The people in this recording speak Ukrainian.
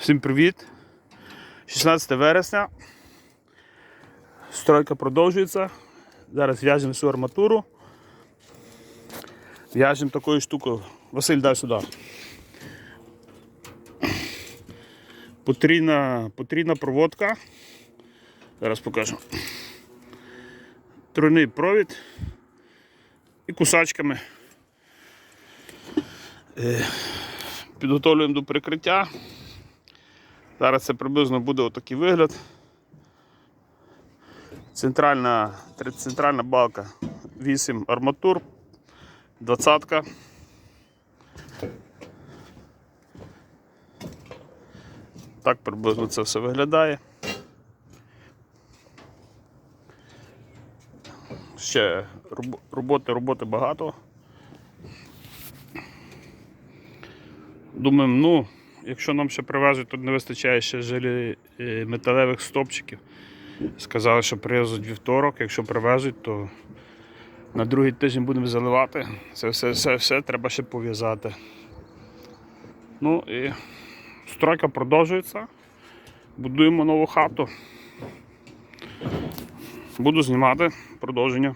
Всім привіт! 16 вересня. Стройка продовжується. Зараз в'яжемо всю арматуру. В'яжемо такою штукою. Василь, дай сюди. Потрійна, потрійна проводка. Зараз покажу. Тройний провід і кусачками. Е, Підготовлюємо до прикриття. Зараз це приблизно буде отакий вигляд. Центральна, центральна балка 8 арматур, 20. Так приблизно це все виглядає. Ще роботи, роботи багато. Думаємо, ну, якщо нам ще привезуть, то не вистачає ще жилі е, металевих стопчиків. Сказали, що привезуть вівторок. Якщо привезуть, то на другий тиждень будемо заливати. Це все, все, все треба ще пов'язати. Ну і стройка продовжується. Будуємо нову хату. Буду знімати продовження.